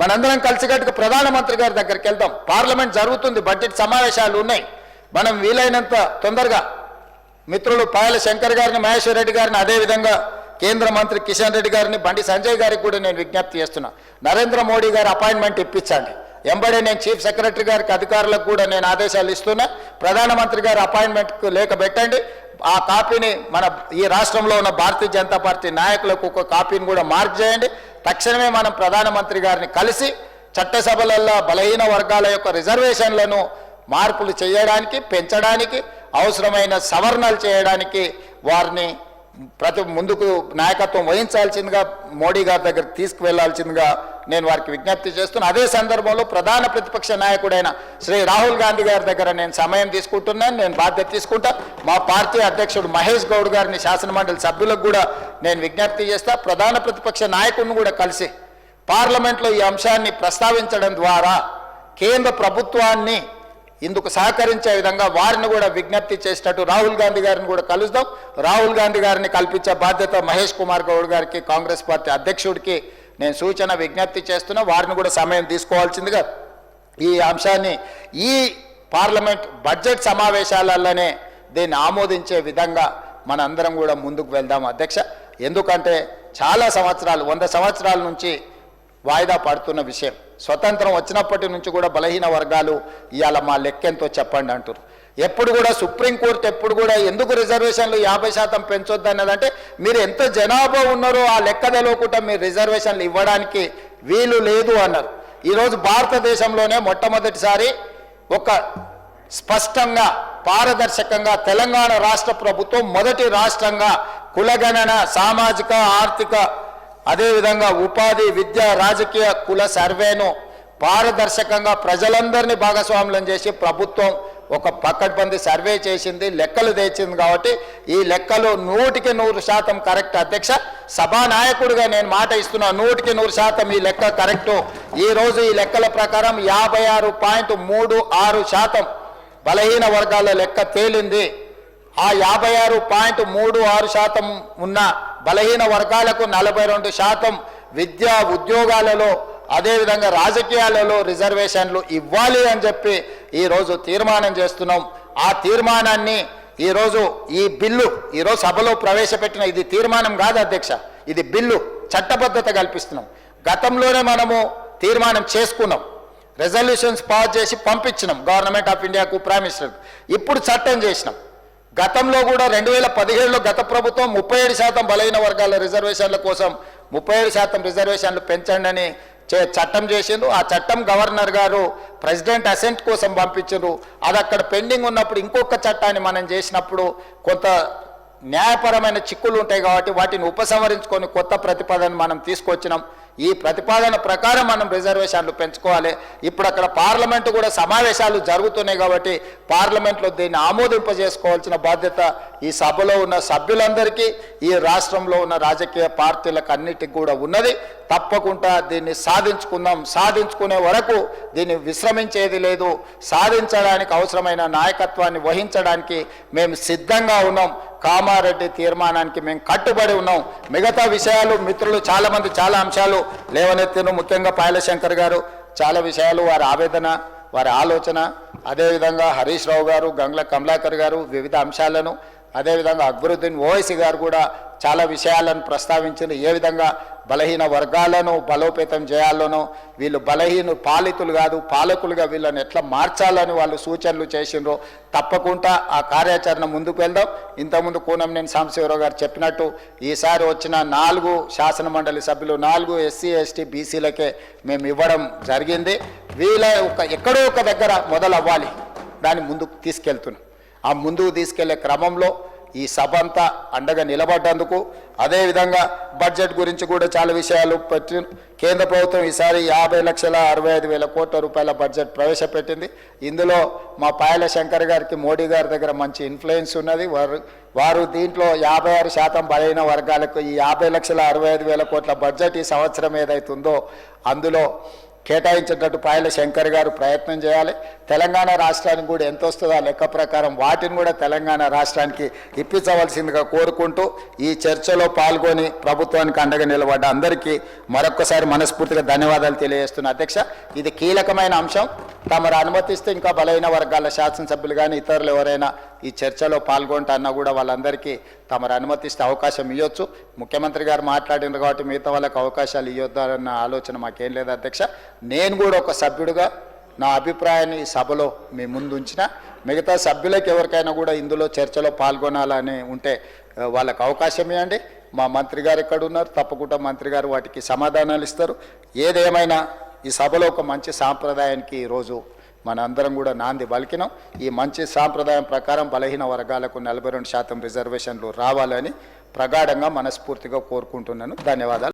మనందరం కలిసికట్టుకు ప్రధానమంత్రి గారి దగ్గరికి వెళ్దాం. పార్లమెంట్ జరుగుతుంది బడ్జెట్ సమావేశాలు ఉన్నాయి. మనం వీలైనంత తొందరగా మిత్రులు పాయల శంకర్ గారిని మహేశ్వర్ రెడ్డి గారిని అదేవిధంగా కేంద్ర మంత్రి కిషన్ రెడ్డి గారిని బండి సంజయ్ గారికి కూడా నేను విజ్ఞప్తి చేస్తున్నా. నరేంద్ర మోడీ గారి అపాయింట్మెంట్ ఇప్పించండి. ఎంబడే నేను చీఫ్ సెక్రటరీ గారికి అధికారులకు కూడా నేను ఆదేశాలు ఇస్తున్నా. ప్రధానమంత్రి గారి అపాయింట్మెంట్కు లేఖ పెట్టండి. ఆ కాపీని మన ఈ రాష్ట్రంలో ఉన్న భారతీయ జనతా పార్టీ నాయకులకు ఒక కాపీని కూడా మార్క్ చేయండి. తక్షణమే మనం ప్రధానమంత్రి గారిని కలిసి చట్టసభలలో బలహీన వర్గాల యొక్క రిజర్వేషన్లను మార్పులు చేయడానికి పెంచడానికి అవసరమైన సవరణలు చేయడానికి వారిని ప్రతి ముందుకు నాయకత్వం వహించాల్సిందిగా మోడీ గారి దగ్గరికి తీసుకువెళ్ళాల్సిందిగా నేను వారికి విజ్ఞప్తి చేస్తున్నా. అదే సందర్భంలో ప్రధాన ప్రతిపక్ష నాయకుడైన శ్రీ రాహుల్ గాంధీ గారి దగ్గర నేను సమయం తీసుకుంటున్నాను. నేను బాధ్యత తీసుకుంటా. మా పార్టీ అధ్యక్షుడు మహేష్ గౌడ్ గారిని శాసనమండలి సభ్యులకు కూడా నేను విజ్ఞప్తి చేస్తా. ప్రధాన ప్రతిపక్ష నాయకుడిని కూడా కలిసి పార్లమెంట్లో ఈ అంశాన్ని ప్రస్తావించడం ద్వారా కేంద్ర ప్రభుత్వాన్ని ఇందుకు సహకరించే విధంగా వారిని కూడా విజ్ఞప్తి చేసినట్టు రాహుల్ గాంధీ గారిని కూడా కలుద్దాం. రాహుల్ గాంధీ గారిని కల్పించే బాధ్యత మహేష్ కుమార్ గౌడ్ గారికి కాంగ్రెస్ పార్టీ అధ్యక్షుడికి నేను సూచన విజ్ఞప్తి చేస్తున్నా వారిని కూడా సమయం తీసుకోవాల్సిందిగా ఈ అంశాన్ని ఈ పార్లమెంట్ బడ్జెట్ సమావేశాలలోనే దీన్ని ఆమోదించే విధంగా మనందరం కూడా ముందుకు వెళ్దాం. అధ్యక్ష ఎందుకంటే చాలా సంవత్సరాలు వంద సంవత్సరాల నుంచి వాయిదా పడుతున్న విషయం. స్వతంత్రం వచ్చినప్పటి నుంచి కూడా బలహీన వర్గాలు ఇవాళ మా లెక్కెంతో చెప్పండి అంటారు ఎప్పుడు కూడా సుప్రీంకోర్టు ఎప్పుడు కూడా ఎందుకు రిజర్వేషన్లు యాభై శాతం పెంచొద్దు అన్నదంటే మీరు ఎంత జనాభా ఉన్నారో ఆ లెక్క తెలియకుండా మీరు రిజర్వేషన్లు ఇవ్వడానికి వీలు లేదు అన్నారు. ఈరోజు భారతదేశంలోనే మొట్టమొదటిసారి ఒక స్పష్టంగా పారదర్శకంగా తెలంగాణ రాష్ట్ర ప్రభుత్వం మొదటి రాష్ట్రంగా కులగణన సామాజిక ఆర్థిక అదేవిధంగా ఉపాధి విద్య రాజకీయ కుల సర్వేను పారదర్శకంగా ప్రజలందరినీ భాగస్వాములను చేసి ప్రభుత్వం ఒక పక్కడ్బంది సర్వే చేసింది లెక్కలు తెచ్చింది కాబట్టి ఈ లెక్కలు నూటికి నూరు శాతం కరెక్ట్. అధ్యక్ష సభానాయకుడిగా నేను మాట ఇస్తున్నా నూటికి నూరు శాతం ఈ లెక్క కరెక్టు. ఈరోజు ఈ లెక్కల ప్రకారం యాభై ఆరు పాయింట్ మూడు ఆరు శాతం బలహీన వర్గాల లెక్క తేలింది. ఆ యాభై ఆరు పాయింట్ మూడు ఆరు శాతం ఉన్న బలహీన వర్గాలకు నలభై రెండు శాతం విద్యా ఉద్యోగాలలో అదేవిధంగా రాజకీయాలలో రిజర్వేషన్లు ఇవ్వాలి అని చెప్పి ఈరోజు తీర్మానం చేస్తున్నాం. ఆ తీర్మానాన్ని ఈరోజు ఈ బిల్లు ఈరోజు సభలో ప్రవేశపెట్టిన ఇది తీర్మానం కాదు అధ్యక్ష ఇది బిల్లు చట్టబద్ధత కల్పిస్తున్నాం. గతంలోనే మనము తీర్మానం చేసుకున్నాం. రెజల్యూషన్స్ పాస్ చేసి పంపించినాం గవర్నమెంట్ ఆఫ్ ఇండియాకు ప్రైమ్ మినిస్టర్ ఇప్పుడు చట్టం చేసినాం. గతంలో కూడా రెండు వేల పదిహేడులో గత ప్రభుత్వం ముప్పై ఏడు శాతం బలహీన వర్గాల రిజర్వేషన్ల కోసం ముప్పై ఏడు శాతం రిజర్వేషన్లు పెంచండి అని చట్టం చేసిండ్రు. ఆ చట్టం గవర్నర్ గారు ప్రెసిడెంట్ అసెంట్ కోసం పంపించారు అది అక్కడ పెండింగ్ ఉన్నప్పుడు ఇంకొక చట్టాన్ని మనం చేసినప్పుడు కొంత న్యాయపరమైన చిక్కులు ఉంటాయి కాబట్టి వాటిని ఉపసంహరించుకొని కొత్త ప్రతిపాదన మనం తీసుకొచ్చినాం. ఈ ప్రతిపాదన ప్రకారం మనం రిజర్వేషన్లు పెంచుకోవాలి. ఇప్పుడు అక్కడ పార్లమెంటు కూడా సమావేశాలు జరుగుతున్నాయి కాబట్టి పార్లమెంట్లో దీన్ని ఆమోదింపజేసుకోవాల్సిన బాధ్యత ఈ సభలో ఉన్న సభ్యులందరికీ ఈ రాష్ట్రంలో ఉన్న రాజకీయ పార్టీలకు అన్నిటికి కూడా ఉన్నది. తప్పకుండా దీన్ని సాధించుకుందాం. సాధించుకునే వరకు దీన్ని విశ్రమించేది లేదు. సాధించడానికి అవసరమైన నాయకత్వాన్ని వహించడానికి మేము సిద్ధంగా ఉన్నాం. కామారెడ్డి తీర్మానానికి మేము కట్టుబడి ఉన్నాం. మిగతా విషయాలు మిత్రులు చాలా మంది చాలా అంశాలు లేవనెత్తిన ముఖ్యంగా పాయలశంకర్ గారు చాలా విషయాలు వారి ఆవేదన వారి ఆలోచన. అదేవిధంగా హరీష్ రావు గారు గంగ్ల కమలాకర్ గారు వివిధ అంశాలను అదేవిధంగా అక్బరుద్దీన్ ఓవైసీ గారు కూడా చాలా విషయాలను ప్రస్తావించారు ఏ విధంగా బలహీన వర్గాలను బలోపేతం చేయాలనో వీళ్ళు బలహీన పాలితులు కాదు పాలకులుగా వీళ్ళని ఎట్లా మార్చాలని వాళ్ళు సూచనలు చేసిండ్రో తప్పకుండా ఆ కార్యాచరణ ముందుకు వెళ్దాం. ఇంతకుముందు కూనంనేని సాంబశివరావు గారు చెప్పినట్టు ఈసారి వచ్చిన నాలుగు శాసన మండలి సభ్యులు నాలుగు ఎస్సీ ఎస్టీ బీసీలకే మేము ఇవ్వడం జరిగింది. వీళ్ళ ఒక ఎక్కడో ఒక దగ్గర మొదలవ్వాలి. దాన్ని ముందుకు తీసుకెళ్తున్నాం. ఆ ముందుకు తీసుకెళ్ళే క్రమంలో ఈ సభ అంతా అండగా నిలబడ్డందుకు అదేవిధంగా బడ్జెట్ గురించి కూడా చాలా విషయాలు పెట్టి కేంద్ర ప్రభుత్వం ఈసారి యాభై లక్షల అరవై ఐదు వేల కోట్ల రూపాయల బడ్జెట్ ప్రవేశపెట్టింది. ఇందులో మా పాయల శంకర్ గారికి మోడీ గారి దగ్గర మంచి ఇన్ఫ్లుయెన్స్ ఉన్నది. వారు వారు దీంట్లో యాభై ఆరు శాతం బలైన వర్గాలకు ఈ యాభై లక్షల అరవై ఐదు వేల కోట్ల బడ్జెట్ ఈ సంవత్సరం ఏదైతుందో అందులో కేటాయించేటట్టు పాయల శంకర్ గారు ప్రయత్నం చేయాలి. తెలంగాణ రాష్ట్రానికి కూడా ఎంత వస్తుందో ఆ లెక్క ప్రకారం వాటిని కూడా తెలంగాణ రాష్ట్రానికి ఇప్పించవలసిందిగా కోరుకుంటూ ఈ చర్చలో పాల్గొని ప్రభుత్వానికి అండగా నిలబడ్డ అందరికీ మరొకసారి మనస్ఫూర్తిగా ధన్యవాదాలు తెలియజేస్తున్న. అధ్యక్ష ఇది కీలకమైన అంశం. తమరు అనుమతిస్తే ఇంకా బలైన వర్గాల శాసనసభ్యులు కానీ ఇతరులు ఎవరైనా ఈ చర్చలో పాల్గొంటా అన్నా కూడా వాళ్ళందరికీ తమరు అనుమతిస్తే అవకాశం ఇవ్వచ్చు ముఖ్యమంత్రి గారు మాట్లాడినారు కాబట్టి మిగతా వాళ్ళకి అవకాశాలు ఇవ్వద్దన్న ఆలోచన మాకేం లేదు అధ్యక్ష. నేను కూడా ఒక సభ్యుడిగా నా అభిప్రాయాన్ని సభలో మీ ముందు ఉంచిన. మిగతా సభ్యులకు ఎవరికైనా కూడా ఇందులో చర్చలో పాల్గొనాలని ఉంటే వాళ్ళకు వాళ్ళకి అవకాశం ఇవ్వండి మా మంత్రి గారు ఎక్కడున్నారు? తప్పకుండా మంత్రి గారు వాటికి సమాధానాలు ఇస్తారు. ఏదేమైనా ఈ సభలో ఒక మంచి సాంప్రదాయానికి ఈరోజు మన అందరం కూడా నాంది పలికినాం. ఈ మంచి సాంప్రదాయం ప్రకారం బలహీన వర్గాలకు నలభై రెండు శాతం రిజర్వేషన్లు రావాలని ప్రగాఢంగా మనస్ఫూర్తిగా కోరుకుంటున్నాను. ధన్యవాదాలు.